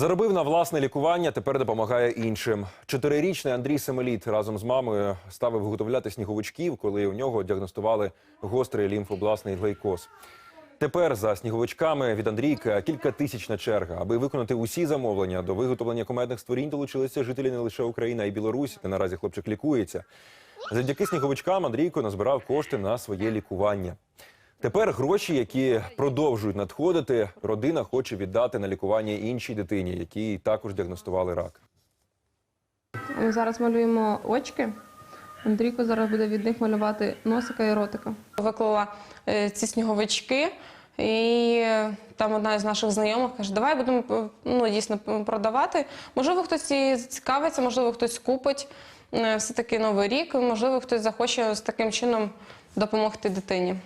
Заробив на власне лікування, тепер допомагає іншим. Чотирирічний Андрій Семеліт разом з мамою ставив виготовляти сніговичків, коли у нього діагностували гострий лімфобласний глейкоз. Тепер за сніговичками від Андрійка кілька тисячна черга. Аби виконати усі замовлення до виготовлення комедних створінь долучилися жителі не лише України, а й Білорусі, де наразі хлопчик лікується. Завдяки сніговичкам Андрійко назбирав кошти на своє лікування. Тепер гроші, які продовжують надходити, родина хоче віддати на лікування іншій дитині, якій також діагностували рак. Ми зараз малюємо очки. Андрійко зараз буде від них малювати носика і ротика. Виклала е, ці сніговички, і е, там одна з наших знайомих каже, давай будемо е, ну, дійсно продавати. Можливо, хтось і зацікавиться, можливо, хтось купить. Е, Все-таки новий рік, можливо, хтось захоче з таким чином допомогти дитині.